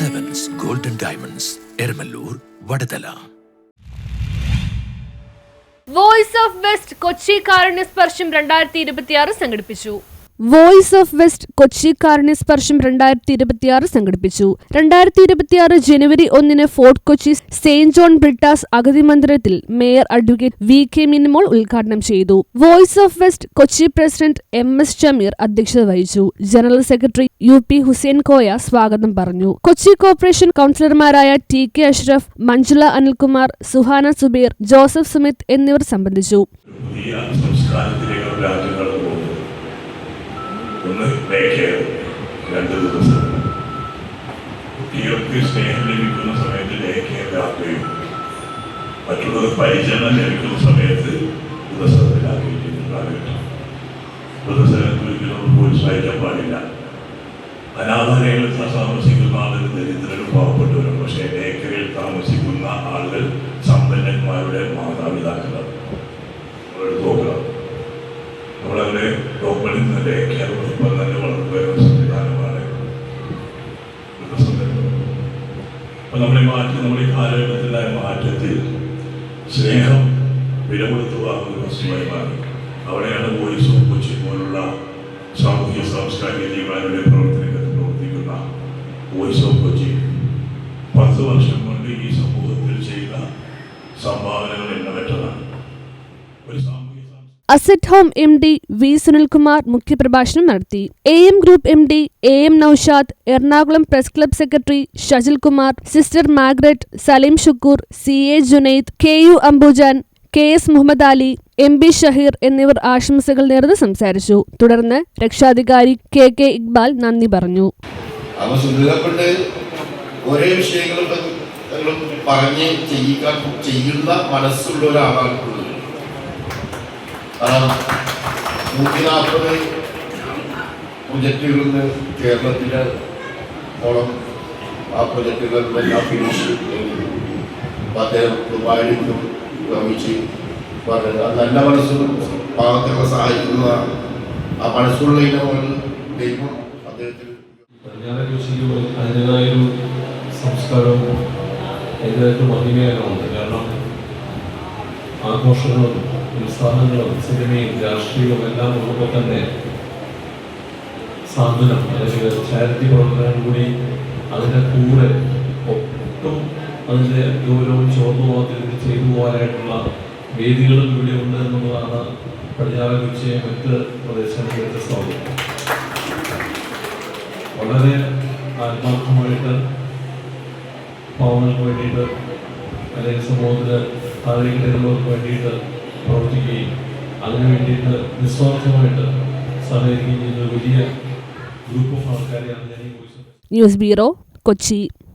Golden diamonds Eramalloor Vadathala voice of west Kochi Karunya Sparsham രണ്ടായിരത്തി ഇരുപത്തിയാറ് സംഘടിപ്പിച്ചു. Voice of west Kochi Karunya Sparsham രണ്ടായിരത്തി ഇരുപത്തിയാറ് സംഘടിപ്പിച്ചു. രണ്ടായിരത്തി ഇരുപത്തിയാറ് ജനുവരി ഒന്നിന് Fort Kochi Saint John Brittas അഗതി മന്ദിരത്തിൽ mayor advocate V K Minimol ഉദ്ഘാടനം ചെയ്തു. Voice of west Kochi president M S Shameer അധ്യക്ഷത വഹിച്ചു. General secretary U P Hussain Koya സ്വാഗതം പറഞ്ഞു. Kochi corporation കൌൺസിലർമാരായ T K Ashraf Manjula Anilkumar Suhana Subeer Joseph Sumith എന്നിവർ സംബന്ധിച്ചു. ഒന്ന് ഡേക്കെയർ രണ്ട് ദിവസം. കുട്ടികൾക്ക് സ്നേഹം ലഭിക്കുന്ന സമയത്ത് ലേഖയും രാത്രിയും. മറ്റുള്ളത് പരിചരണം ലഭിക്കുന്ന സമയത്ത് ഒരിക്കലും പ്രോത്സാഹിക്കാൻ പാടില്ല. അനാഥാലയങ്ങളിൽ താമസിക്കുന്ന ആളുകൾ ദരിദ്രരും പാവപ്പെട്ടവരും. പക്ഷേ ഡേക്കറിൽ താമസിക്കുന്ന ആളുകൾ സമ്പന്നന്മാരുടെ മാതാപിതാക്കളാണ്. നമ്മളവരെ ഡോക്ടറിൽ നിന്ന് ഡേക്കറിനോടൊപ്പം അപ്പൊ നമ്മളെ മാറ്റി നമ്മുടെ ഈ കാലഘട്ടത്തിലായ മാറ്റത്തിൽ സ്നേഹം വില കൊടുത്തു വാങ്ങുന്ന വസ്തുവായി മാറി. അവിടെയാണ് വോയിസ് ഓഫ് കൊച്ചി പോലുള്ള സാമൂഹ്യ സാംസ്കാരിക asset home M D V Sunilkumar മുഖ്യപ്രഭാഷണം നടത്തി A M group M D A M Noushad Ernakulam press club secretary Shajil Kumar sister Margaret Saleem Shukkur C A Junaid K U Ambujan K S Muhammad Ali M B Shaheer എന്നിവർ ആശംസകൾ നേർന്ന് സംസാരിച്ചു. തുടർന്ന് രക്ഷാധികാരി K K Iqbal നന്ദി പറഞ്ഞു. ഒരേ വിഷയങ്ങൾ പറഞ്ഞ് ചെയ്യുന്ന മനസ്സുള്ള ഒരാളാണ് നൂറ്റി നാൽപ്പത് പ്രൊജക്റ്റുകളിൽ നിന്ന് കേരളത്തിലെ ഓളം ആ പ്രൊജക്റ്റുകളിലെല്ലാം ഫിനിഷ് ചെയ്തു. അപ്പം അദ്ദേഹം ദുബായിലേക്കും ഗമിച്ച് പറഞ്ഞത്. അത് നല്ല മനസ്സും പാവങ്ങളെ സഹായിക്കുന്നതാണ് ആ മനസ്സുള്ള ഇനങ്ങൾ ദൈവം. അദ്ദേഹത്തിന് അതിന്റെതായൊരു സംസ്കാരവും അതിന്റെതായിട്ട് മഹിമയൊക്കെ ഉണ്ട്. കാരണം ആഘോഷങ്ങളും ഉത്സാഹങ്ങളും സിനിമയും രാഷ്ട്രീയവും എല്ലാം ഉള്ളപ്പോൾ തന്നെ സാന്ത്വനം അല്ലെങ്കിൽ ചാരിറ്റി പ്രവർത്തനം കൂടി അതിന്റെ കൂടെ ഒട്ടും അതിന്റെ ഗൗരവം ചോർന്നു പോകാത്ത ചെയ്തു പോകാനായിട്ടുള്ള വേദികളും ഇവിടെ ഉണ്ട് എന്നുള്ളതാണ് പടിഞ്ഞാറൻ കൊച്ചിയെ മറ്റ് പ്രദേശങ്ങളിൽ വ്യത്യസ്തമാകുന്നത്. വളരെ ആത്മാർത്ഥമായിട്ട് പാവങ്ങൾക്ക് വേണ്ടിയിട്ട് അല്ലെങ്കിൽ സമൂഹത്തിൽ താഴേക്കിടയിലുള്ളവർക്ക് വേണ്ടിയിട്ട് പ്രവർത്തിക്കുകയും അതിനു വേണ്ടിയിട്ട് നിസ്വാർത്ഥമായിട്ട് സഹകരിക്കുകയും ചെയ്യുന്ന വലിയ ഗ്രൂപ്പ് ഓഫ് ആൾക്കാരെയാണ് ഞാൻ ന്യൂസ് ബ്യൂറോ കൊച്ചി.